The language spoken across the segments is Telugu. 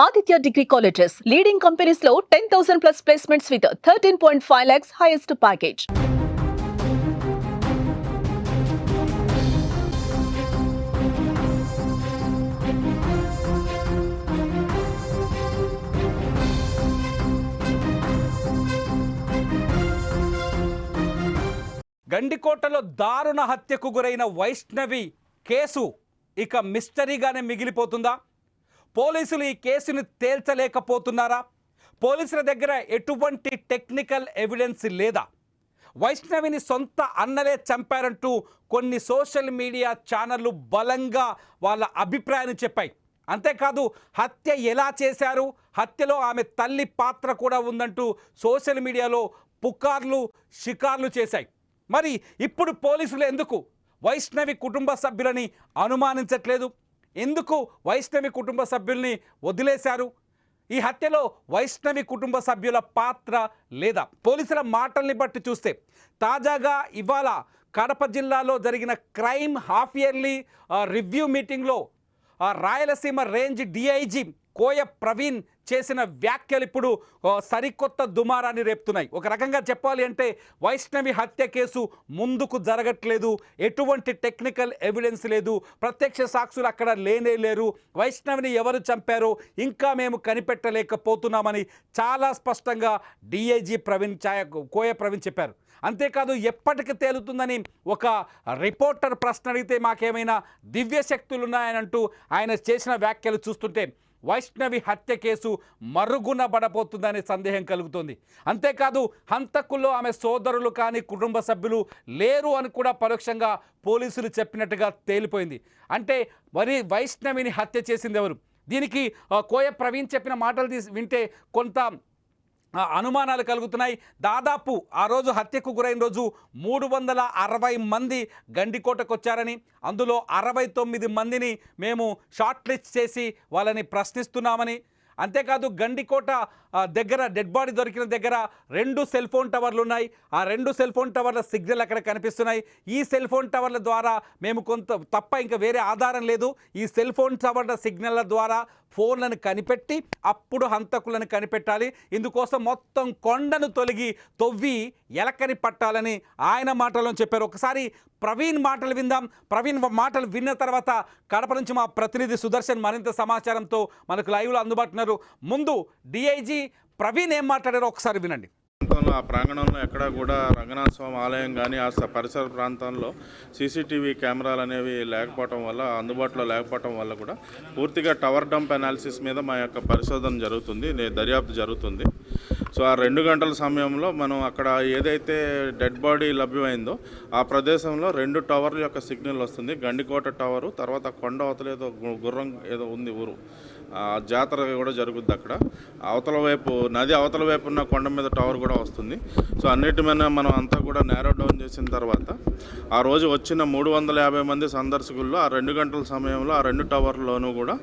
ఆదిత్య డిగ్రీ కాలేజెస్ లీడింగ్ కంపెనీస్లో ten thousand plus placements with thirteen point five lakhs highest package గండికోటలో దారుణ హత్యకు గురైన వైష్ణవి కేసు ఇక మిస్టరీగానే మిగిలిపోతుందా? పోలీసులు ఈ కేసును తేల్చలేకపోతున్నారా? పోలీసుల దగ్గర ఎటువంటి టెక్నికల్ ఎవిడెన్స్ లేదా? వైష్ణవిని సొంత అన్నలే చంపారంటూ కొన్ని సోషల్ మీడియా ఛానళ్ళు బలంగా వాళ్ళ అభిప్రాయాన్ని చెప్పాయి. అంతేకాదు హత్య ఎలా చేశారు? హత్యలో ఆమె తల్లి పాత్ర కూడా ఉందంటూ సోషల్ మీడియాలో పుకార్లు షికార్లు చేశాయి. మరి ఇప్పుడు పోలీసులు ఎందుకు? వైష్ణవి కుటుంబ సభ్యులని అనుమానించట్లేదు. ఎందుకు వైష్ణవి కుటుంబ సభ్యుల్ని వదిలేశారు? ఈ హత్యలో వైష్ణవి కుటుంబ సభ్యుల పాత్ర లేదా? పోలీసుల మాటల్ని బట్టి చూస్తే తాజాగా ఇవాళ కడప జిల్లాలో జరిగిన క్రైమ్ హాఫ్ ఇయర్లీ రివ్యూ మీటింగ్లో Rayalaseema range D I G Koya Praveen చేసిన వ్యాఖ్యలు ఇప్పుడు సరికొత్త దుమారాన్ని రేపుతున్నాయి. ఒక రకంగా చెప్పాలి అంటే వైష్ణవి హత్య కేసు ముందుకు జరగట్లేదు. ఎటువంటి టెక్నికల్ ఎవిడెన్స్ లేదు. ప్రత్యక్ష సాక్షులు అక్కడ లేనే లేరు. వైష్ణవిని ఎవరు చంపారో ఇంకా మేము కనిపెట్టలేకపోతున్నామని చాలా స్పష్టంగా డిఐజీ ప్రవీణ్ ఛాయ కోయ ప్రవీణ్ చెప్పారు. అంతేకాదు ఎప్పటికి తేలుతుందని ఒక రిపోర్టర్ ప్రశ్న అడిగితే మాకేమైనా దివ్య శక్తులు ఉన్నాయనంటూ ఆయన చేసిన వ్యాఖ్యలు చూస్తుంటే వైష్ణవి హత్య కేసు మరుగున పడబోతుందనే సందేహం కలుగుతుంది. అంతేకాదు హంతకుల్లో ఆమె సోదరులు కానీ కుటుంబ సభ్యులు లేరు అని కూడా పరోక్షంగా పోలీసులు చెప్పినట్టుగా తేలిపోయింది. అంటే మరి వైష్ణవిని హత్య చేసింది ఎవరు? దీనికి కోయ ప్రవీణ్ చెప్పిన మాటలు తీసి వింటే కొంత అనుమానాలు కలుగుతున్నాయి. దాదాపు ఆ రోజు హత్యకు గురైన రోజు మూడు వందల అరవై మంది గండికోటకు వచ్చారని అందులో అరవై తొమ్మిది మందిని మేము షార్ట్ లిస్ట్ చేసి వాళ్ళని ప్రశ్నిస్తున్నామని అంతేకాదు గండికోట దగ్గర డెడ్ బాడీ దొరికిన దగ్గర రెండు సెల్ ఫోన్ టవర్లు ఉన్నాయి ఆ రెండు సెల్ ఫోన్ టవర్ల సిగ్నల్ అక్కడ కనిపిస్తున్నాయి. ఈ సెల్ ఫోన్ టవర్ల ద్వారా మేము కొంత తప్ప ఇంకా వేరే ఆధారం లేదు. ఈ సెల్ ఫోన్ టవర్ల సిగ్నల్ల ద్వారా ఫోన్లను కనిపెట్టి అప్పుడు హంతకులను కనిపెట్టాలి. ఇందుకోసం మొత్తం కొండను తొలగి తొవ్వి ఎలకని పట్టాలని ఆయన మాటల్లో చెప్పారు. ఒకసారి ప్రవీణ్ మాటలు విందాం. ప్రవీణ్ మాటలు విన్న తర్వాత కడప నుంచి మా ప్రతినిధి సుదర్శన్ మరింత సమాచారంతో మనకు లైవ్లో అందుబాటులో ఉన్నారు ముందు డిఐజీ ప్రవీణ్ ఏం మాట్లాడారో ఒకసారి వినండి. ప్రాంతంలో ఆ ప్రాంగణంలో ఎక్కడా కూడా రంగనాథ స్వామి ఆలయం కానీ ఆ పరిసర ప్రాంతంలో సీసీటీవీ కెమెరాలు అనేవి లేకపోవటం వల్ల అందుబాటులో లేకపోవటం వల్ల కూడా పూర్తిగా టవర్ డంప్ అనాలిసిస్ మీద మా యొక్క పరిశోధన జరుగుతుంది నే- దర్యాప్తు జరుగుతుంది. సో ఆ రెండు గంటల సమయంలో మనం అక్కడ ఏదైతే డెడ్ బాడీ లభ్యమైందో ఆ ప్రదేశంలో రెండు టవర్ల యొక్క సిగ్నల్ వస్తుంది. గండికోట టవరు తర్వాత కొండ అవతలేదో గు- గుర్రం ఏదో ఉంది ఊరు. జాతర కూడా జరుగుద్ది అక్కడ. అవతల వైపు నది అవతల వైపు ఉన్న కొండ మీద టవర్ కూడా వస్తుంది. సో అన్నిటి మీద మనం అంతా కూడా నేరో డౌన్ చేసిన తర్వాత ఆ రోజు వచ్చిన మూడు వందల యాభై మంది సందర్శకుల్లో ఆ రెండు గంటల సమయంలో ఆ రెండు టవర్లోనూ కూడా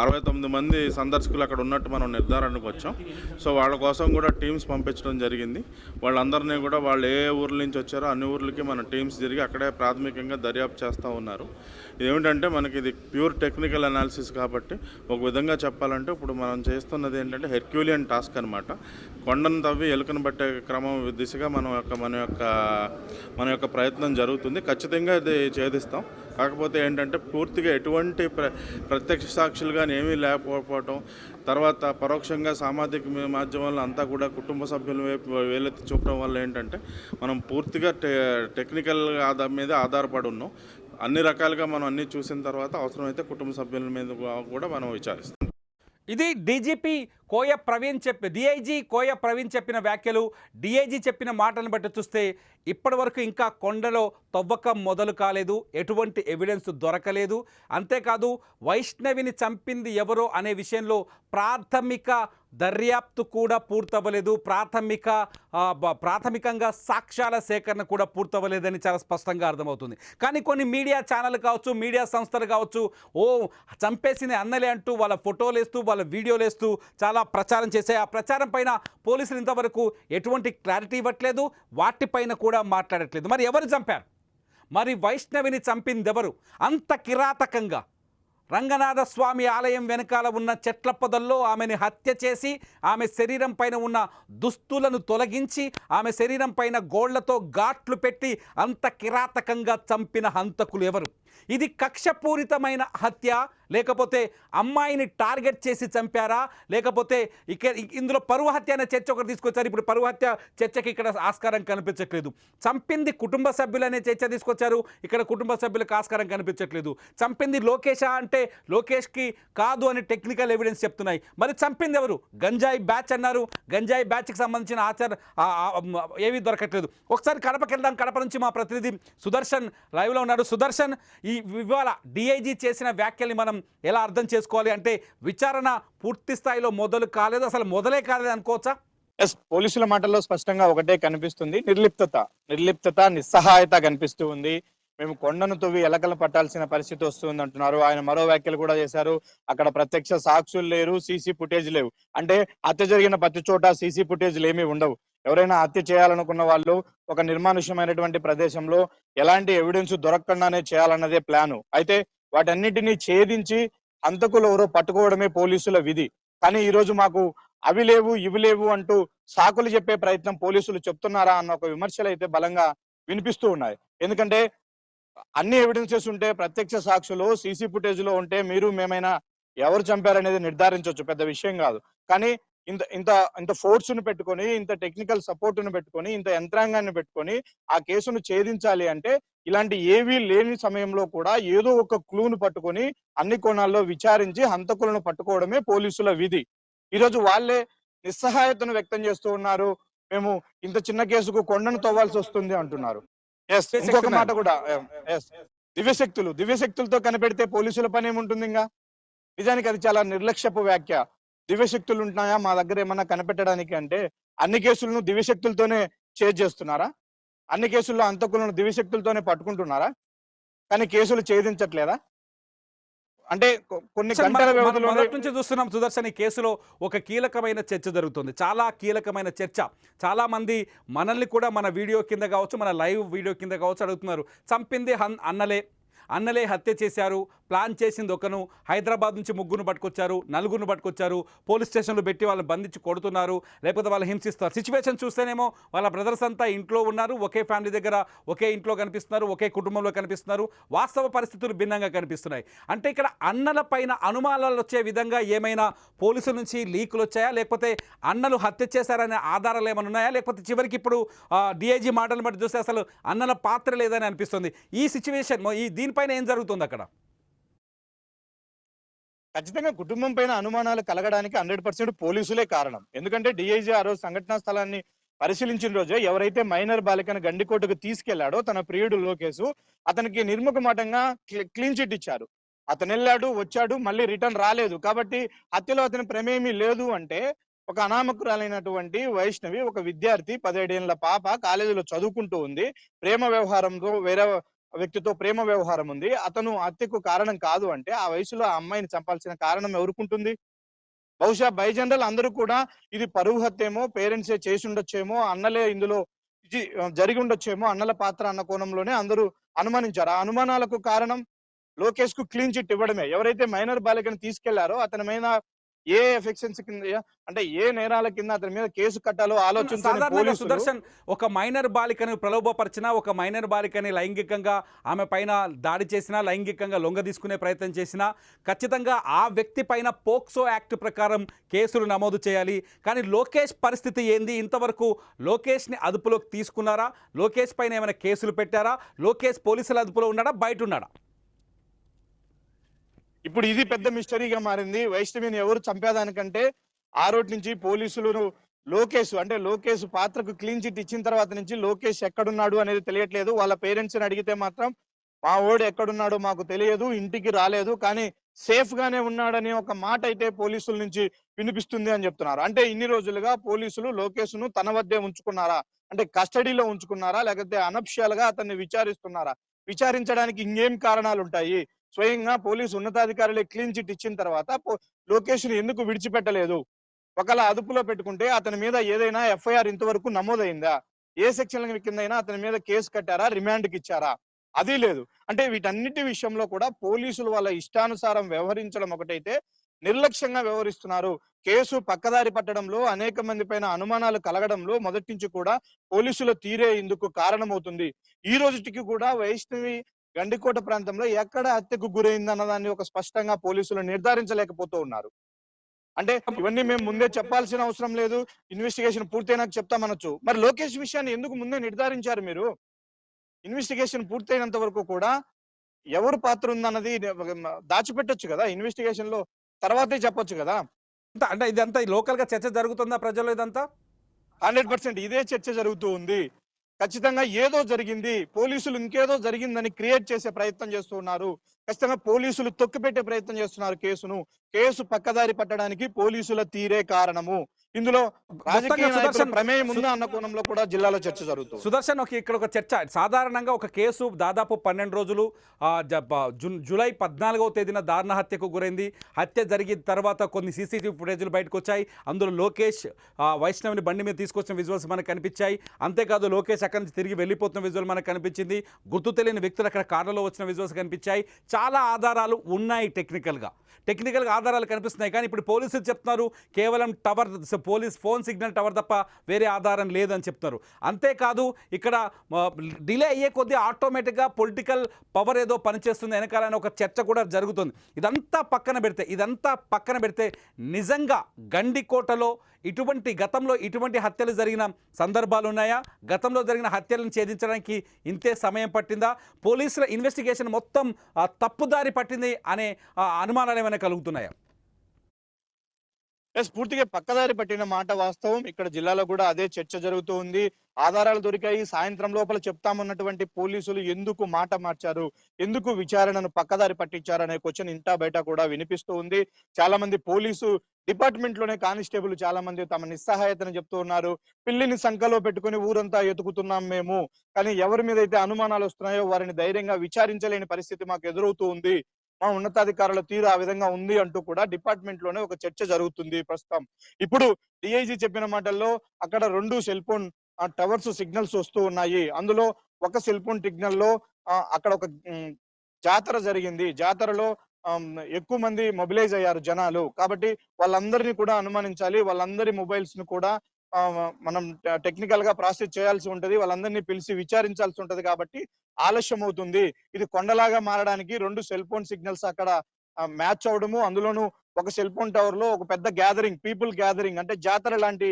అరవై తొమ్మిది మంది సందర్శకులు అక్కడ ఉన్నట్టు మనం నిర్ధారణకు వచ్చాం. సో వాళ్ళ కోసం కూడా టీమ్స్ పంపించడం జరిగింది. వాళ్ళందరినీ కూడా వాళ్ళు ఏ ఊర్ల నుంచి వచ్చారో అన్ని ఊర్లకి మన టీమ్స్ జరిగి అక్కడే ప్రాథమికంగా దర్యాప్తు చేస్తూ ఉన్నారు. ఏమిటంటే మనకి ఇది ప్యూర్ టెక్నికల్ అనాలిసిస్ కాబట్టి ఒక విధంగా చెప్పాలంటే ఇప్పుడు మనం చేస్తున్నది ఏంటంటే హెర్క్యూలియన్ టాస్క్ అనమాట కొండను తవ్వి ఎలుకను పట్టే క్రమం దిశగా మనం యొక్క మన యొక్క మన యొక్క ప్రయత్నం జరుగుతుంది. ఖచ్చితంగా ఇది ఛేదిస్తాం. కాకపోతే ఏంటంటే పూర్తిగా ఎటువంటి ప్ర ప్రత్యక్ష సాక్షులు కానీ ఏమీ లేకపోవటం తర్వాత పరోక్షంగా సామాజిక మాధ్యమాల్లో అంతా కూడా కుటుంబ సభ్యుల వైపు వేలెత్తి చూపడం వల్ల ఏంటంటే మనం పూర్తిగా టె టెక్నికల్ ఆధార మీద ఆధారపడి ఉన్నాం. అన్ని రకాలుగా మనం అన్ని చూసిన తర్వాత అవసరమైతే కుటుంబ సభ్యుల మీద కూడా మనం విచారిస్తాం. ఇది డీజీపీ కోయ ప్రవీణ్ చెప్పి డిఐజీ కోయ ప్రవీణ్ చెప్పిన వ్యాఖ్యలు. డిఐజీ చెప్పిన మాటలను బట్టి చూస్తే ఇప్పటి వరకు ఇంకా కొండలో తవ్వకం మొదలు కాలేదు. ఎటువంటి ఎవిడెన్స్ దొరకలేదు. అంతేకాదు వైష్ణవిని చంపింది ఎవరో అనే విషయంలో ప్రాథమిక దర్యాప్తు కూడా పూర్తవ్వలేదు. ప్రాథమిక ప్రాథమికంగా సాక్ష్యాల సేకరణ కూడా పూర్తవ్వలేదని చాలా స్పష్టంగా అర్థమవుతుంది. కానీ కొన్ని మీడియా ఛానల్ కావచ్చు మీడియా సంస్థలు కావచ్చు ఓ చంపేసిన అన్నలే అంటూ వాళ్ళ ఫోటోలు వేస్తూ వాళ్ళ వీడియోలు వేస్తూ చాలా ప్రచారం చేశాయి. ఆ ప్రచారం పైన పోలీసులు ఇంతవరకు ఎటువంటి క్లారిటీ ఇవ్వట్లేదు. వాటిపైన కూడా మాట్లాడట్లేదు. మరి ఎవరు చంపారు? మరి వైష్ణవిని చంపింది ఎవరు? అంత కిరాతకంగా రంగనాథస్వామి ఆలయం వెనకాల ఉన్న చెట్ల పొదల్లో ఆమెని హత్య చేసి ఆమె శరీరం పైన ఉన్న దుస్తులను తొలగించి ఆమె శరీరం పైన గోళ్ళతో ఘాట్లు పెట్టి అంత కిరాతకంగా చంపిన హంతకులు ఎవరు? ఇది కక్షపూరితమైన హత్య. లేకపోతే అమ్మాయిని టార్గెట్ చేసి చంపారా? లేకపోతే ఇక ఇందులో పరువు హత్య అనే చర్చ ఒకటి తీసుకొచ్చారు. ఇప్పుడు పరువు హత్య చర్చకి ఇక్కడ ఆస్కారం కనిపించట్లేదు. చంపింది కుటుంబ సభ్యులు అనే చర్చ తీసుకొచ్చారు. ఇక్కడ కుటుంబ సభ్యులకు ఆస్కారం కనిపించట్లేదు. చంపింది లోకేషా అంటే లోకేష్కి కాదు అని టెక్నికల్ ఎవిడెన్స్ చెప్తున్నాయి. మరి చంపింది ఎవరు? గంజాయి బ్యాచ్ అన్నారు. గంజాయి బ్యాచ్కి సంబంధించిన ఆచార ఏవి దొరకట్లేదు. ఒకసారి కడపకి వెళ్దాం. కడప నుంచి మా ప్రతినిధి సుదర్శన్ లైవ్లో ఉన్నాడు. సుదర్శన్ ఈ ఇవాళ డిఐజీ చేసిన వ్యాఖ్యల్ని మనం ఎలా అర్థం చేసుకోవాలి అంటే విచారణ పూర్తి స్థాయిలో మొదలు కాలేదు అసలు మొదలే కాలేదు అనుకోవచ్చా? ఎస్ పోలీసుల మాటల్లో స్పష్టంగా ఒకటే కనిపిస్తుంది. నిర్లిప్తత నిర్లిప్తత నిస్సహాయత కనిపిస్తూ ఉంది. మేము కొండను తవ్వి ఎలకలు పట్టాల్సిన పరిస్థితి వస్తుంది అంటున్నారు. ఆయన మరో వ్యాఖ్యలు కూడా చేశారు. అక్కడ ప్రత్యక్ష సాక్షులు లేరు సీసీ ఫుటేజ్ లేవు. అంటే హత్య జరిగిన ప్రతి చోట సీసీ ఫుటేజ్లు ఏమీ ఉండవు. ఎవరైనా హత్య చేయాలనుకున్న వాళ్ళు ఒక నిర్మానుష్యమైనటువంటి ప్రదేశంలో ఎలాంటి ఎవిడెన్స్ దొరకకుండానే చేయాలన్నదే ప్లాను అయితే వాటన్నిటిని ఛేదించి హంతకులు ఎవరో పట్టుకోవడమే పోలీసుల విధి. కానీ ఈ రోజు మాకు అవి లేవు ఇవి లేవు అంటూ సాకులు చెప్పే ప్రయత్నం పోలీసులు చెప్తున్నారా అన్న ఒక విమర్శలు అయితే బలంగా వినిపిస్తూ ఉన్నాయి. ఎందుకంటే అన్ని ఎవిడెన్సెస్ ఉంటే ప్రత్యక్ష సాక్షులు సీసీ ఫుటేజ్లో ఉంటే మీరు మేమైనా ఎవరు చంపారనేది నిర్ధారించవచ్చు పెద్ద విషయం కాదు. కానీ ఇంత ఇంత ఇంత ఫోర్స్ను పెట్టుకొని ఇంత టెక్నికల్ సపోర్ట్ను పెట్టుకొని ఇంత యంత్రాంగాన్ని పెట్టుకొని ఆ కేసును ఛేదించాలి అంటే ఇలాంటి ఏవీ లేని సమయంలో కూడా ఏదో ఒక క్లూను పట్టుకొని అన్ని కోణాల్లో విచారించి హంతకులను పట్టుకోవడమే పోలీసుల విధి. ఈ రోజు వాళ్ళే నిస్సహాయతను వ్యక్తం చేస్తూ ఉన్నారు. మేము ఇంత చిన్న కేసుకు కొండను తవ్వాల్సి వస్తుంది అంటున్నారు. ఎస్ ఇంకొక మాట కూడా ఎస్ దివ్యశక్తులు దివ్యశక్తులతో కనిపెడితే పోలీసుల పని ఏముంటుంది ఇంకా? నిజానికి అది చాలా నిర్లక్ష్యపు వ్యాఖ్య. దివ్యశక్తులు ఉంటున్నాయా మా దగ్గర ఏమన్నా కనిపెట్టడానికి అంటే అన్ని కేసులను దివ్యశక్తులతోనే చేజ్ చేస్తున్నారా? అన్ని కేసుల్లో అంతకులను దివ్యశక్తులతోనే పట్టుకుంటున్నారా? కానీ కేసులు ఛేదించట్లేదా? అంటే కొన్ని గంటల వ్యవధిలో నుంచి చూస్తున్నాం సుదర్శన్ ఈ కేసులో ఒక కీలకమైన చర్చ జరుగుతుంది. చాలా కీలకమైన చర్చ. చాలా మంది మనల్ని కూడా మన వీడియో కింద కావచ్చు మన లైవ్ వీడియో కింద కావచ్చు అడుగుతున్నారు. చంపింది అన్నలే. అన్నలే హత్య చేశారు. ప్లాన్ చేసింది ఒకను. హైదరాబాద్ నుంచి ముగ్గురు పట్టుకొచ్చారు. నలుగురిని పట్టుకొచ్చారు. పోలీస్ స్టేషన్లో పెట్టి వాళ్ళని బంధించి కొడుతున్నారు. లేకపోతే వాళ్ళు హింసిస్తారు సిచ్యువేషన్ చూస్తేనేమో వాళ్ళ బ్రదర్స్ అంతా ఇంట్లో ఉన్నారు. ఒకే ఫ్యామిలీ దగ్గర ఒకే ఇంట్లో కనిపిస్తున్నారు. ఒకే కుటుంబంలో కనిపిస్తున్నారు. వాస్తవ పరిస్థితులు భిన్నంగా కనిపిస్తున్నాయి. అంటే ఇక్కడ అన్నల పైన అనుమానాలు వచ్చే విధంగా ఏమైనా పోలీసుల నుంచి లీకులు వచ్చాయా? లేకపోతే అన్నలు హత్య చేశారనే ఆధారాలు ఏమైనా ఉన్నాయా? లేకపోతే చివరికి ఇప్పుడు డిఐజీ మాటలు బట్టి చూస్తే అసలు అన్నల పాత్ర లేదని అనిపిస్తుంది. ఈ సిచ్యువేషన్ ఈ దీనిపైన ఏం జరుగుతుంది అక్కడ? ఖచ్చితంగా కుటుంబం పైన అనుమానాలు కలగడానికి హండ్రెడ్ పర్సెంట్ పోలీసులే కారణం. ఎందుకంటే డిఐజీ ఆ రోజు సంఘటనా స్థలాన్ని పరిశీలించిన రోజే ఎవరైతే మైనర్ బాలికను గండికోటకు తీసుకెళ్ళాడో తన ప్రియుడు లోకేసు అతనికి నిర్ముఖమాటంగా క్లీన్ చిట్ ఇచ్చారు. అతను వెళ్ళాడు వచ్చాడు మళ్ళీ రిటర్న్ రాలేదు. కాబట్టి హత్యలో అతని ప్రమేమీ లేదు అంటే ఒక అనామకురాలైనటువంటి వైష్ణవి ఒక విద్యార్థి పదిహేడేళ్ళ పాప కాలేజీలో చదువుకుంటూ ఉంది. ప్రేమ వ్యవహారంలో వేరే వ్యక్తితో ప్రేమ వ్యవహారం ఉంది. అతను హత్యకు కారణం కాదు అంటే ఆ వయసులో ఆ అమ్మాయిని చంపాల్సిన కారణం ఎవరుకుంటుంది? బహుశా బై జనరల్ అందరూ కూడా ఇది పరువు హత్యేమో పేరెంట్సే చేసి ఉండొచ్చేమో అన్నలే ఇందులో జరిగి ఉండొచ్చేమో అన్నల పాత్ర అన్న కోణంలోనే అందరూ అనుమానించారు. ఆ అనుమానాలకు కారణం లోకేష్కు క్లీన్ చిట్ ఇవ్వడమే. ఎవరైతే మైనర్ బాలికను తీసుకెళ్ళారో అతని మీద ఏ ఎఫెక్షన్స్ కింద అంటే ఏ నేరాల కింద అతని మీద కేసు కట్టాలో పోలీసులు సుదర్శన్ ఒక మైనర్ బాలికను ప్రలోభపరిచినా ఒక మైనర్ బాలికని లైంగికంగా ఆమె పైన దాడి చేసినా లైంగికంగా లొంగ తీసుకునే ప్రయత్నం చేసినా ఖచ్చితంగా ఆ వ్యక్తి పైన పోక్సో యాక్ట్ ప్రకారం కేసులు నమోదు చేయాలి. కానీ లోకేష్ పరిస్థితి ఏంది? ఇంతవరకు లోకేష్ని అదుపులోకి తీసుకున్నారా? లోకేష్ పైన ఏమైనా కేసులు పెట్టారా? లోకేష్ పోలీసుల అదుపులో ఉన్నాడా? బయట ఉన్నాడా? ఇప్పుడు ఇది పెద్ద మిస్టరీగా మారింది. వైష్ణవిని ఎవరు చంపేదానికంటే ఆ రోడ్ నుంచి పోలీసులు లోకేష్ అంటే లోకేష్ పాత్రకు క్లీన్ చిట్ ఇచ్చిన తర్వాత నుంచి లోకేష్ ఎక్కడున్నాడు అనేది తెలియట్లేదు. వాళ్ళ పేరెంట్స్ని అడిగితే మాత్రం మా ఓడు ఎక్కడున్నాడో మాకు తెలియదు ఇంటికి రాలేదు కానీ సేఫ్ గానే ఉన్నాడని ఒక మాట అయితే పోలీసుల నుంచి వినిపిస్తుంది అని చెప్తున్నారు. అంటే ఇన్ని రోజులుగా పోలీసులు లోకేష్ను తన వద్దే ఉంచుకున్నారా? అంటే కస్టడీలో ఉంచుకున్నారా? లేకపోతే అనప్షియల్గా అతన్ని విచారిస్తున్నారా? విచారించడానికి ఇంకేం కారణాలు ఉంటాయి స్వయంగా పోలీసు ఉన్నతాధికారులే క్లీన్ చిట్ ఇచ్చిన తర్వాత పో- లోకేష్ ఎందుకు విడిచిపెట్టలేదు? ఒకవేళ అదుపులో పెట్టుకుంటే అతని మీద ఏదైనా ఎఫ్ఐఆర్ ఇంతవరకు నమోదైందా? ఏ సెక్షన్ కిందైనా అతని మీద కేసు కట్టారా? రిమాండ్కి ఇచ్చారా? అది లేదు. అంటే వీటన్నిటి విషయంలో కూడా పోలీసులు వాళ్ళ ఇష్టానుసారం వ్యవహరించడం ఒకటైతే నిర్లక్ష్యంగా వ్యవహరిస్తున్నారు. కేసు పక్కదారి పట్టడంలో అనేక మంది పైన అనుమానాలు కలగడంలో మొదటి నుంచి కూడా పోలీసుల తీరే ఇందుకు కారణమవుతుంది. ఈ రోజుటికి కూడా వైష్ణవి గండికోట ప్రాంతంలో ఎక్కడ హత్యకు గురైంది అన్నదాన్ని ఒక స్పష్టంగా పోలీసులు నిర్ధారించలేకపోతూ ఉన్నారు. అంటే ఇవన్నీ మేము ముందే చెప్పాల్సిన అవసరం లేదు. ఇన్వెస్టిగేషన్ పూర్తయినాక చెప్తామనొచ్చు మరి లోకేష్ విషయాన్ని ఎందుకు ముందే నిర్ధారించారు మీరు? ఇన్వెస్టిగేషన్ పూర్తయినంత వరకు కూడా ఎవరు పాత్ర ఉందన్నది దాచిపెట్టొచ్చు కదా. ఇన్వెస్టిగేషన్లో తర్వాతే చెప్పొచ్చు కదా. అంటే ఇదంతా లోకల్గా చర్చ జరుగుతుందా ప్రజల్లో ఇదంతా? హండ్రెడ్ పర్సెంట్ ఇదే చర్చ జరుగుతూ ఉంది. ఖచ్చితంగా ఏదో జరిగింది పోలీసులు ఇంకేదో జరిగిందని క్రియేట్ చేసే ప్రయత్నం చేస్తున్నారు ఖచ్చితంగా పోలీసులు తొక్కిపెట్టే ప్రయత్నం చేస్తున్నారు కేసును. కేసు పక్కదారి పట్టడానికి పోలీసుల తీరే కారణము. ఇందులో రాజకీయ సుదర్శన్ ప్రమేయం ఉందా అన్న కోణంలో కూడా జిల్లాలో చర్చ జరుగుతుంది. సుదర్శన్ ఒక ఇక్కడ ఒక చర్చ. సాధారణంగా ఒక కేసు దాదాపు పన్నెండు రోజులు జూలై పద్నాలుగవ తేదీన దారుణ హత్యకు గురైంది. హత్య జరిగిన తర్వాత కొన్ని సీసీటీవీ ఫుటేజ్లు బయటకు వచ్చాయి. అందులో లోకేష్ వైష్ణవిని బండి మీద తీసుకొచ్చిన విజువల్స్ మనకు కనిపించాయి. అంతేకాదు లోకేష్ అక్కడి నుంచి తిరిగి వెళ్ళిపోతున్న విజువల్ మనకు కనిపించింది. గుర్తు తెలియని వ్యక్తులు అక్కడ కార్లలో వచ్చిన విజువల్స్ కనిపించాయి. చాలా ఆధారాలు ఉన్నాయి టెక్నికల్గా. టెక్నికల్గా ఆధారాలు కనిపిస్తున్నాయి. కానీ ఇప్పుడు పోలీసులు చెప్తున్నారు కేవలం tower police phone signal tower తప్ప వేరే ఆధారం లేదని చెప్తున్నారు. అంతేకాదు ఇక్కడ డిలే అయ్యే కొద్దీ ఆటోమేటిక్గా పొలిటికల్ పవర్ ఏదో పనిచేస్తుంది వెనకాలని ఒక చర్చ కూడా జరుగుతుంది. ఇదంతా పక్కన పెడితే ఇదంతా పక్కన పెడితే నిజంగా గండికోటలో ఇటువంటి గతంలో ఇటువంటి హత్యలు జరిగిన సందర్భాలు ఉన్నాయా? గతంలో జరిగిన హత్యలను ఛేదించడానికి ఇంతే సమయం పట్టిందా? పోలీసుల ఇన్వెస్టిగేషన్ మొత్తం తప్పుదారి పట్టింది అనే అనుమానాలు ఏమైనా కలుగుతున్నాయా? ఎస్ పూర్తిగా పక్కదారి పట్టిన మాట వాస్తవం. ఇక్కడ జిల్లాలో కూడా అదే చర్చ జరుగుతూ ఉంది. ఆధారాలు దొరికాయి. సాయంత్రం లోపల చెప్తామన్నటువంటి పోలీసులు ఎందుకు మాట మార్చారు? ఎందుకు విచారణను పక్కదారి పట్టించారు అనే క్వశ్చన్ ఇంటా బయట కూడా వినిపిస్తూ ఉంది. చాలా మంది పోలీసు డిపార్ట్మెంట్లోనే కానిస్టేబుల్ చాలా మంది తమ నిస్సహాయతను చెప్తూ ఉన్నారు. పిల్లిని సంఖలో పెట్టుకుని ఊరంతా ఎతుకుతున్నాం మేము. కానీ ఎవరి మీద అయితే అనుమానాలు వస్తున్నాయో వారిని ధైర్యంగా విచారించలేని పరిస్థితి మాకు ఎదురవుతూ ఉంది. మా ఉన్నతాధికారుల తీరు ఆ విధంగా ఉంది అంటూ కూడా డిపార్ట్మెంట్లోనే ఒక చర్చ జరుగుతుంది ప్రస్తుతం. ఇప్పుడు డిఐజీ చెప్పిన మాటల్లో అక్కడ రెండు సెల్ ఫోన్ టవర్స్ సిగ్నల్స్ వస్తూ ఉన్నాయి. అందులో ఒక సెల్ ఫోన్ సిగ్నల్లో అక్కడ ఒక జాతర జరిగింది. జాతరలో ఎక్కువ మంది మొబిలైజ్ అయ్యారు జనాలు. కాబట్టి వాళ్ళందరినీ కూడా అనుమానించాలి. వాళ్ళందరి మొబైల్స్ను కూడా మనం టెక్నికల్గా ప్రాసెస్ చేయాల్సి ఉంటుంది. వాళ్ళందరినీ పిలిచి విచారించాల్సి ఉంటుంది కాబట్టి ఆలస్యం అవుతుంది ఇది కొండలాగా మారడానికి రెండు సెల్ ఫోన్ సిగ్నల్స్ అక్కడ మ్యాచ్ అవడము. అందులోనూ ఒక సెల్ ఫోన్ టవర్లో ఒక పెద్ద గ్యాదరింగ్ పీపుల్ గ్యాదరింగ్ అంటే జాతర లాంటి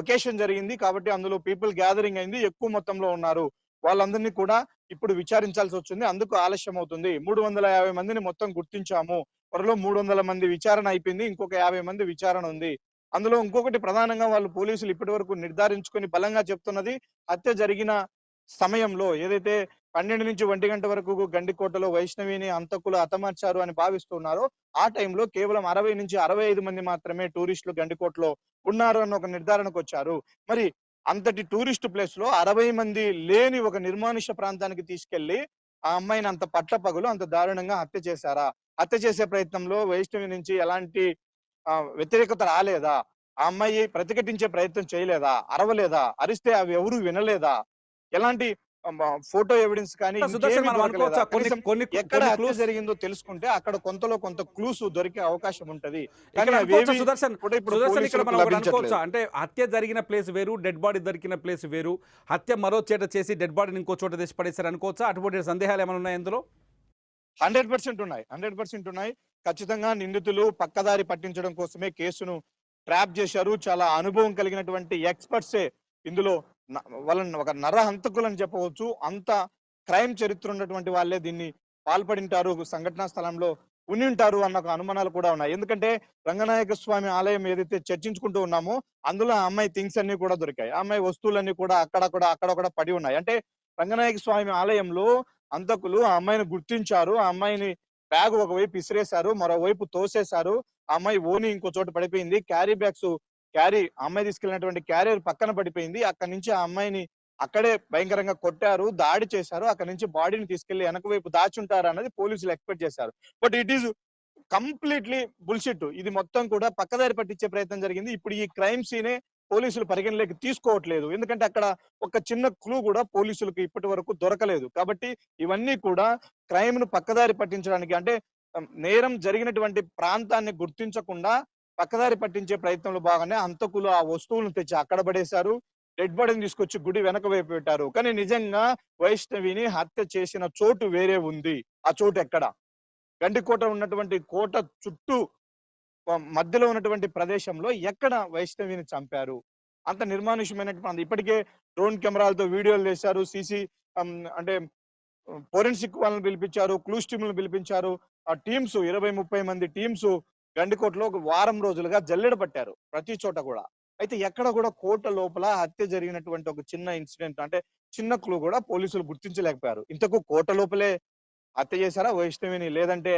ఒకేషన్ జరిగింది కాబట్టి అందులో పీపుల్ గ్యాదరింగ్ అయింది. ఎక్కువ మొత్తంలో ఉన్నారు. వాళ్ళందరినీ కూడా ఇప్పుడు విచారించాల్సి వచ్చింది. అందుకు ఆలస్యం అవుతుంది మూడు వందల యాభై మందిని మొత్తం గుర్తించాము. త్వరలో మూడు వందల మంది విచారణ అయిపోయింది. ఇంకొక యాభై మంది విచారణ ఉంది. అందులో ఇంకొకటి ప్రధానంగా వాళ్ళు పోలీసులు ఇప్పటి వరకు నిర్ధారించుకొని బలంగా చెప్తున్నది హత్య జరిగిన సమయంలో ఏదైతే పన్నెండు నుంచి ఒంటి గంట వరకు గండికోటలో వైష్ణవిని అంతకులు హతమార్చారు అని భావిస్తున్నారో ఆ టైంలో కేవలం అరవై నుంచి అరవై ఐదు మంది మాత్రమే టూరిస్టులు గండికోటలో ఉన్నారు అని ఒక నిర్ధారణకు వచ్చారు. మరి అంతటి టూరిస్ట్ ప్లేస్లో అరవై మంది లేని ఒక నిర్మానుష్య ప్రాంతానికి తీసుకెళ్ళి ఆ అమ్మాయిని అంత పట్ల పగులు అంత దారుణంగా హత్య చేశారా? హత్య చేసే ప్రయత్నంలో వైష్ణవి నుంచి ఎలాంటి వ్యతిరేకత రాలేదా? ఆ అమ్మాయి ప్రతిఘటించే ప్రయత్నం చేయలేదా? అరవలేదా? అరిస్తే అవి ఎవరు వినలేదా? ఎలాంటి ఫోటో ఎవిడెన్స్ కానీ ఎక్కడ clues- జరిగిందో తెలుసుకుంటే అక్కడ కొంతలో కొంత క్లూస్ దొరికే అవకాశం ఉంటది. సుదర్శన్? సుదర్శన్ ఇక్కడ మనం. అనుకోవచ్చా? అంటే హత్య జరిగిన ప్లేస్ వేరు డెడ్ బాడీ దొరికిన ప్లేస్ వేరు. హత్య మరో చేట చేసి డెడ్ బాడీని ఇంకో చోట తెచ్చి పడేశారు అనుకోవచ్చా? అటువంటి సందేహాలు ఏమైనా ఉన్నాయి ఇందులో? హండ్రెడ్ పర్సెంట్ ఉన్నాయి. హండ్రెడ్ పర్సెంట్ ఉన్నాయి. ఖచ్చితంగా నిందితులు పక్కదారి పట్టించడం కోసమే కేసును ట్రాప్ చేశారు. చాలా అనుభవం కలిగినటువంటి ఎక్స్పర్ట్సే ఇందులో వాళ్ళని ఒక నర హంతకులని చెప్పవచ్చు. అంత క్రైమ్ చరిత్ర ఉన్నటువంటి వాళ్ళే దీన్ని పాల్పడింటారు. సంఘటనా స్థలంలో ఉని ఉంటారు అన్న ఒక అనుమానాలు కూడా ఉన్నాయి. ఎందుకంటే రంగనాయక స్వామి ఆలయం ఏదైతే చర్చించుకుంటూ ఉన్నామో అందులో ఆ అమ్మాయి థింగ్స్ అన్ని కూడా దొరికాయి. ఆ అమ్మాయి వస్తువులన్నీ కూడా అక్కడ కూడా అక్కడ కూడా పడి ఉన్నాయి. అంటే రంగనాయక స్వామి ఆలయంలో అంతకులు ఆ అమ్మాయిని గుర్తించారు. ఆ అమ్మాయిని బ్యాగ్ ఒకవైపు ఇసిరేశారు మరోవైపు తోసేశారు. ఆ అమ్మాయి ఓని ఇంకో చోట పడిపోయింది. క్యారీ బ్యాగ్స్ క్యారీ అమ్మాయి తీసుకెళ్ళినటువంటి క్యారియర్ పక్కన పడిపోయింది. అక్కడి నుంచి ఆ అమ్మాయిని అక్కడే భయంకరంగా కొట్టారు దాడి చేశారు. అక్కడి నుంచి బాడీని తీసుకెళ్ళి వెనక వైపు దాచుంటారు అన్నది పోలీసులు ఎక్స్పెక్ట్ చేశారు. But it is completely bullshit. ఇది మొత్తం కూడా పక్కదారి పట్టించే ప్రయత్నం జరిగింది. ఇప్పుడు ఈ క్రైమ్ సీనే పోలీసులు పరిగణలోకి తీసుకోవట్లేదు. ఎందుకంటే అక్కడ ఒక చిన్న క్లూ కూడా పోలీసులకు ఇప్పటి వరకు దొరకలేదు. కాబట్టి ఇవన్నీ కూడా క్రైమ్ను పక్కదారి పట్టించడానికి అంటే నేరం జరిగినటువంటి ప్రాంతాన్ని గుర్తించకుండా పక్కదారి పట్టించే ప్రయత్నంలో బాగానే అంతకులు ఆ వస్తువులను తెచ్చి అక్కడ పడేశారు. డెడ్ బాడీని తీసుకొచ్చి గుడి వెనక వైపు పెట్టారు. కానీ నిజంగా వైష్ణవిని హత్య చేసిన చోటు వేరే ఉంది. ఆ చోటు ఎక్కడ? గండికోట ఉన్నటువంటి కోట చుట్టూ మధ్యలో ఉన్నటువంటి ప్రదేశంలో ఎక్కడ వైష్ణవిని చంపారు? అంత నిర్మానుష్యమైనటువంటి ఇప్పటికే డ్రోన్ కెమెరాలతో వీడియోలు వేశారు సీసీ అంటే ఫోరెన్సిక్ వాళ్ళని పిలిపించారు క్లూస్ టీంలను పిలిపించారు. ఆ టీమ్స్ ఇరవై ముప్పై మంది టీమ్స్ గండికోటలో ఒక వారం రోజులుగా జల్లెడ పట్టారు ప్రతి చోట కూడా. అయితే ఎక్కడ కూడా కోట లోపల హత్య జరిగినటువంటి ఒక చిన్న ఇన్సిడెంట్ అంటే చిన్న క్లూ కూడా పోలీసులు గుర్తించలేకపోయారు. ఇంతకు కోట లోపలే హత్య చేశారా వైష్ణవిని? లేదంటే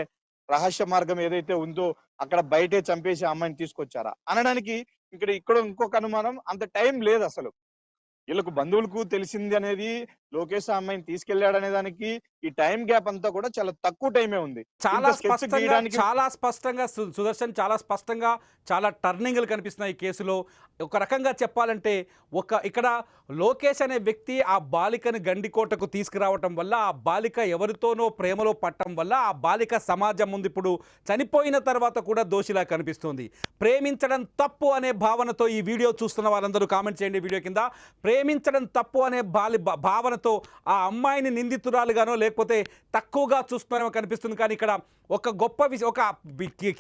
రహస్య మార్గం ఏదైతే ఉందో అక్కడ బయటే చంపేసి అమ్మాయిని తీసుకొచ్చారా? అనడానికి ఇక్కడ ఇక్కడ ఇంకొక అనుమానం అంత టైం లేదు అసలు. వీళ్ళకు బంధువులకు తెలిసింది అనేది లోకేష్ ఆ అమ్మాయిని తీసుకెళ్ళాడు అనే దానికి ఈ టైం గ్యాప్ అంతా కూడా చాలా తక్కువ టైమే ఉంది. చాలా స్పష్టంగా చాలా స్పష్టంగా సుదర్శన్ చాలా స్పష్టంగా చాలా టర్నింగ్లు కనిపిస్తున్నాయి ఈ కేసులో. ఒక రకంగా చెప్పాలంటే ఒక ఇక్కడ లోకేష్ అనే వ్యక్తి ఆ బాలికను గండికోటకు తీసుకురావటం వల్ల ఆ బాలిక ఎవరితోనో ప్రేమలో పట్టడం వల్ల ఆ బాలిక సమాజం ముందు ఇప్పుడు చనిపోయిన తర్వాత కూడా దోషిలా కనిపిస్తుంది. ప్రేమించడం తప్పు అనే భావనతో ఈ వీడియో చూస్తున్న వాళ్ళందరూ కామెంట్ చేయండి వీడియో కింద. ప్రేమించడం తప్పు అనే బాలి భా- భావనతో ఆ అమ్మాయిని నిందితురాలుగానో లేకపోతే తక్కువగా చూస్తున్నారో కనిపిస్తుంది. కానీ ఇక్కడ ఒక గొప్ప విషయం ఒక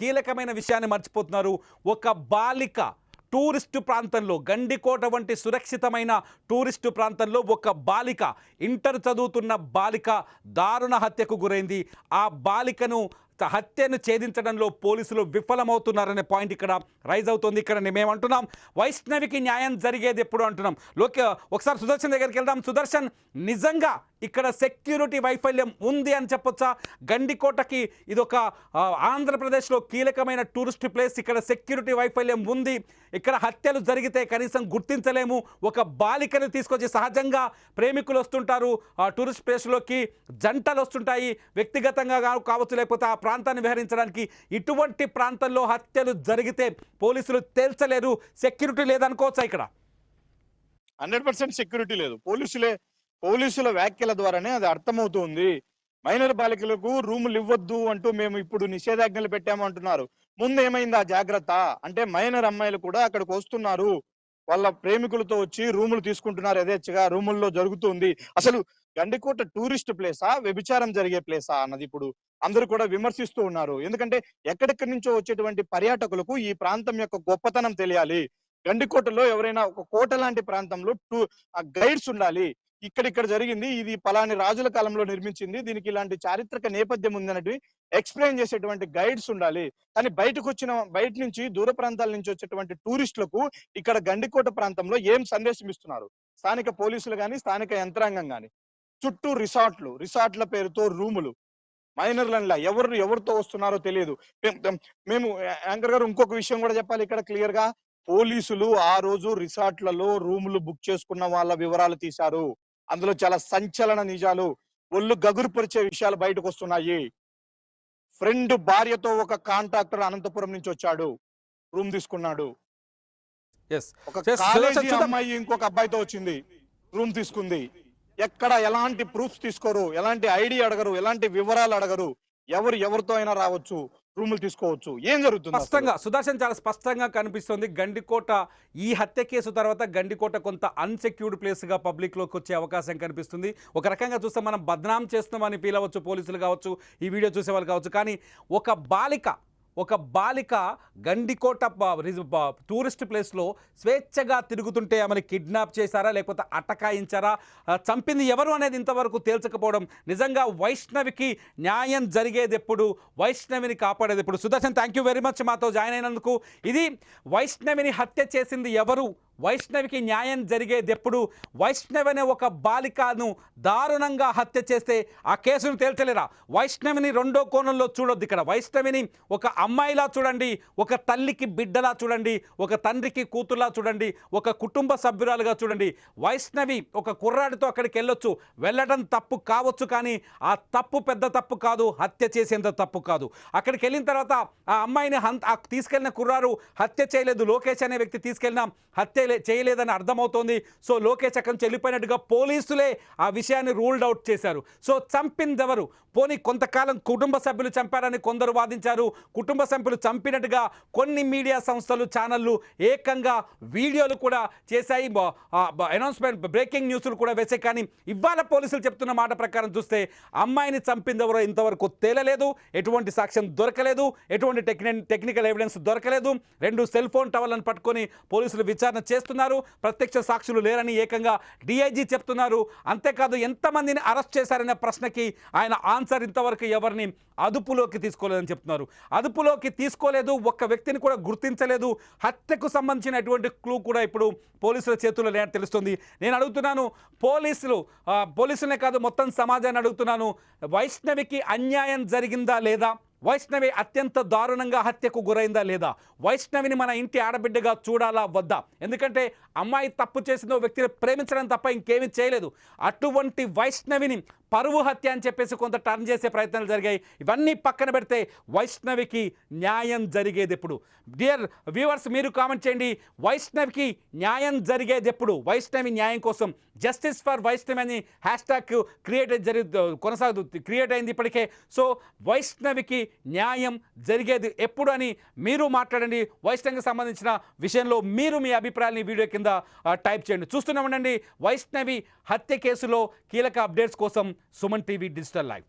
కీలకమైన విషయాన్ని మర్చిపోతున్నారు. ఒక బాలిక టూరిస్టు ప్రాంతంలో గండికోట వంటి సురక్షితమైన టూరిస్టు ప్రాంతంలో ఒక బాలిక ఇంటర్ చదువుతున్న బాలిక దారుణ హత్యకు గురైంది. ఆ బాలికను హత్యను ఛేదించడంలో పోలీసులు విఫలమవుతున్నారనే పాయింట్ ఇక్కడ రైజ్ అవుతుంది. ఇక్కడ మేమంటున్నాం వైష్ణవికి న్యాయం జరిగేది ఎప్పుడు అంటున్నాం. లోకే ఒకసారి సుదర్శన్ దగ్గరికి వెళ్దాం. సుదర్శన్ నిజంగా ఇక్కడ సెక్యూరిటీ వైఫల్యం ఉంది అని చెప్పొచ్చా? గండికోటకి ఇదొక ఆంధ్రప్రదేశ్లో కీలకమైన టూరిస్ట్ ప్లేస్. ఇక్కడ సెక్యూరిటీ వైఫల్యం ఉంది. ఇక్కడ హత్యలు జరిగితే కనీసం గుర్తించలేము. ఒక బాలికను తీసుకొచ్చి సహజంగా ప్రేమికులు వస్తుంటారు. టూరిస్ట్ ప్లేస్లోకి జంటలు వస్తుంటాయి. వ్యక్తిగతంగా కావచ్చు లేకపోతే ఆ ప్రాంతాన్ని విహరించడానికి ఇటువంటి ప్రాంతంలో హత్యలు జరిగితే పోలీసులు తేల్చలేరు సెక్యూరిటీ లేదనుకోవచ్చా ఇక్కడ? హండ్రెడ్ పర్సెంట్ సెక్యూరిటీ లేదు. పోలీసులే పోలీసుల వ్యాఖ్యల ద్వారానే అది అర్థమవుతుంది. మైనర్ బాలికలకు రూములు ఇవ్వద్దు అంటూ మేము ఇప్పుడు నిషేధాజ్ఞలు పెట్టాము అంటున్నారు. ముందు ఏమైంది ఆ జాగ్రత్త? అంటే మైనర్ అమ్మాయిలు కూడా అక్కడికి వస్తున్నారు. వాళ్ళ ప్రేమికులతో వచ్చి రూములు తీసుకుంటున్నారు యథేచ్ఛగా రూముల్లో జరుగుతుంది. అసలు గండికోట టూరిస్ట్ ప్లేసా వ్యభిచారం జరిగే ప్లేసా అన్నది ఇప్పుడు అందరూ కూడా విమర్శిస్తూ ఉన్నారు. ఎందుకంటే ఎక్కడెక్కడి నుంచో వచ్చేటువంటి పర్యాటకులకు ఈ ప్రాంతం యొక్క గొప్పతనం తెలియాలి. గండికోటలో ఎవరైనా ఒక కోట లాంటి ప్రాంతంలో టూ గైడ్స్ ఉండాలి. ఇక్కడ ఇక్కడ జరిగింది. ఇది పలాని రాజుల కాలంలో నిర్మించింది. దీనికి ఇలాంటి చారిత్రక నేపథ్యం ఉందన్నట్టు ఎక్స్ప్లెయిన్ చేసేటువంటి గైడ్స్ ఉండాలి. కానీ బయటకు వచ్చిన బయట నుంచి దూర ప్రాంతాల నుంచి వచ్చేటువంటి టూరిస్టులకు ఇక్కడ గండికోట ప్రాంతంలో ఏం సందేశం ఇస్తున్నారు? స్థానిక పోలీసులు కానీ స్థానిక యంత్రాంగం కానీ చుట్టూ రిసార్ట్లు రిసార్ట్ల పేరుతో రూములు. మైనర్లన్లా ఎవరు ఎవరితో వస్తున్నారో తెలియదు. మేము యాంకర్ గారు ఇంకొక విషయం కూడా చెప్పాలి ఇక్కడ క్లియర్గా పోలీసులు ఆ రోజు రిసార్ట్లలో రూములు బుక్ చేసుకున్న వాళ్ళ వివరాలు తీశారు. అందులో చాలా సంచలన నిజాలు ఒళ్ళు గగురుపరిచే విషయాలు బయటకు వస్తున్నాయి ఫ్రెండ్ భార్యతో ఒక కాంట్రాక్టర్ అనంతపురం నుంచి వచ్చాడు. రూమ్ తీసుకున్నాడు. ఒక కాలేజీ. అమ్మాయి ఇంకొక అబ్బాయితో వచ్చింది. రూమ్ తీసుకుంది. ఎక్కడ ఎలాంటి ప్రూఫ్స్ తీసుకోరు ఎలాంటి ఐడి అడగరు ఎలాంటి వివరాలు అడగరు. ఎవరు ఎవరితో అయినా రావచ్చు. రూములు తీసుకోవచ్చు. ఏం జరుగుతుంది స్పష్టంగా సుదర్శన్ చాలా స్పష్టంగా కనిపిస్తుంది. గండికోట ఈ హత్య కేసు తర్వాత గండికోట కొంత అన్సెక్యూర్డ్ ప్లేస్గా పబ్లిక్లోకి వచ్చే అవకాశం కనిపిస్తుంది. ఒక రకంగా చూస్తే మనం బద్నాం చేస్తున్నామని ఫీల్ అవ్వచ్చు పోలీసులు కావచ్చు ఈ వీడియో చూసేవాళ్ళు కావచ్చు. కానీ ఒక బాలిక ఒక బాలిక గండికోట టూరిస్ట్ ప్లేస్లో స్వేచ్ఛగా తిరుగుతుంటే ఆమెను కిడ్నాప్ చేశారా లేకపోతే అటకాయించారా? చంపింది ఎవరు అనేది ఇంతవరకు తేల్చకపోవడం. నిజంగా వైష్ణవికి న్యాయం జరిగేది ఎప్పుడు? వైష్ణవిని కాపాడేది ఎప్పుడు? Sudarshan thank you very much మాతో జాయిన్ అయినందుకు. ఇది వైష్ణవిని హత్య చేసింది ఎవరు? వైష్ణవికి న్యాయం జరిగేదెప్పుడు వైష్ణవి అనే ఒక బాలికను దారుణంగా హత్య చేస్తే ఆ కేసును తేల్చలేరా? వైష్ణవిని రెండో కోణంలో చూడొద్దు ఇక్కడ. వైష్ణవిని ఒక అమ్మాయిలా చూడండి ఒక తల్లికి బిడ్డలా చూడండి ఒక తండ్రికి కూతురులా చూడండి ఒక కుటుంబ సభ్యురాలుగా చూడండి. వైష్ణవి ఒక కుర్రాడితో అక్కడికి వెళ్ళొచ్చు. వెళ్ళడం తప్పు కావచ్చు కానీ ఆ తప్పు పెద్ద తప్పు కాదు హత్య చేసేంత తప్పు కాదు. అక్కడికి వెళ్ళిన తర్వాత ఆ అమ్మాయిని హంత తీసుకెళ్ళిన కుర్రారు హత్య చేయలేదు. లోకేష్ అనే వ్యక్తి తీసుకెళ్ళిన హత్య చేయలే చేయలేదని అర్థమవుతోంది. సో లోకేష్ అక్కడి నుంచి వెళ్ళిపోయినట్టుగా పోలీసులే ఆ విషయాన్ని రూల్డ్ అవుట్ చేశారు. సో చంపిందెవరు? పోనీ కొంతకాలం కుటుంబ సభ్యులు చంపారని కొందరు వాదించారు. కుటుంబ సభ్యులు చంపినట్టుగా కొన్ని మీడియా సంస్థలు ఛానళ్ళు ఏకంగా వీడియోలు కూడా చేశాయి. అనౌన్స్మెంట్ బ్రేకింగ్ న్యూస్లు కూడా వేసాయి కానీ ఇవాళ పోలీసులు చెప్తున్న మాట ప్రకారం చూస్తే అమ్మాయిని చంపిందెవరో ఇంతవరకు తేలలేదు. ఎటువంటి సాక్ష్యం దొరకలేదు. ఎటువంటి టెక్ని టెక్నికల్ ఎవిడెన్స్ దొరకలేదు. రెండు సెల్ ఫోన్ టవర్లను పట్టుకొని పోలీసులు విచారణ చేస్తున్నారు. ప్రత్యక్ష సాక్షులు లేరని ఏకంగా డిఐజీ చెప్తున్నారు. అంతేకాదు ఎంతమందిని అరెస్ట్ చేశారనే ప్రశ్నకి ఆయన ఆన్సర్ ఇంతవరకు ఎవరిని అదుపులోకి తీసుకోలేదని చెప్తున్నారు. అదుపులోకి తీసుకోలేదు ఒక్క వ్యక్తిని కూడా గుర్తించలేదు. హత్యకు సంబంధించినటువంటి క్లూ కూడా ఇప్పుడు పోలీసుల చేతుల్లో లేని తెలుస్తుంది. నేను అడుగుతున్నాను పోలీసులు పోలీసులనే కాదు మొత్తం సమాజాన్ని అడుగుతున్నాను. వైష్ణవికి అన్యాయం జరిగిందా లేదా? వైష్ణవి అత్యంత దారుణంగా హత్యకు గురైందా లేదా? వైష్ణవిని మన ఇంటి ఆడబిడ్డగా చూడాలా వద్దా? ఎందుకంటే అమ్మాయి తప్పు చేసిన వ్యక్తిని ప్రేమించడం తప్ప ఇంకేమీ చేయలేదు. అటువంటి వైష్ణవిని పరువు హత్య అని చెప్పేసి కొంత టర్న్ చేసే ప్రయత్నాలు జరిగాయి. ఇవన్నీ పక్కన పెడితే వైష్ణవికి న్యాయం జరిగేది ఎప్పుడు? డియర్ వ్యూవర్స్ మీరు కామెంట్ చేయండి. వైష్ణవికి న్యాయం జరిగేది ఎప్పుడు? వైష్ణవి న్యాయం కోసం జస్టిస్ ఫర్ వైష్ణవి అని హ్యాష్ ట్యాగ్ క్రియేట్ జరి కొనసాగు క్రియేట్ అయింది ఇప్పటికే. సో వైష్ణవికి న్యాయం జరిగేది ఎప్పుడు అని మీరు మాట్లాడండి. వైష్ణవికి సంబంధించిన విషయంలో మీరు మీ అభిప్రాయాన్ని వీడియో కింద టైప్ చేయండి. చూస్తూనే ఉండండి. వైష్ణవి హత్య కేసులో కీలక అప్డేట్స్ కోసం सुमन टीवी डिजिटल लाइव।